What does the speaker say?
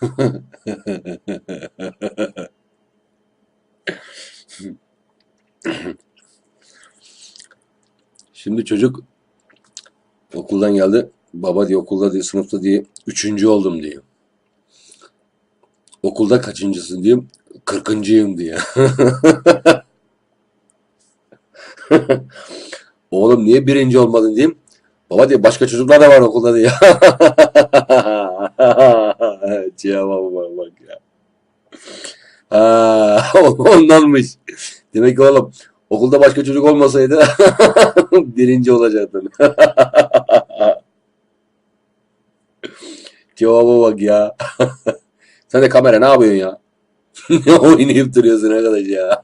Şimdi çocuk okuldan geldi. Baba diye okulda diye sınıfta diye üçüncü oldum diyor. Okulda kaçıncısın diyeyim. Kırkıncıyım diye. Oğlum niye birinci olmadın diyeyim. Baba diye başka çocuklar da var okulda diye. Cevaba bak, bak ya. Ha, ondanmış. Demek ki oğlum okulda başka çocuk olmasaydı birinci olacaktın. Cevaba bak ya. Sen de kamera ne yapıyorsun ya? Ne oynayıp duruyorsun arkadaş ya?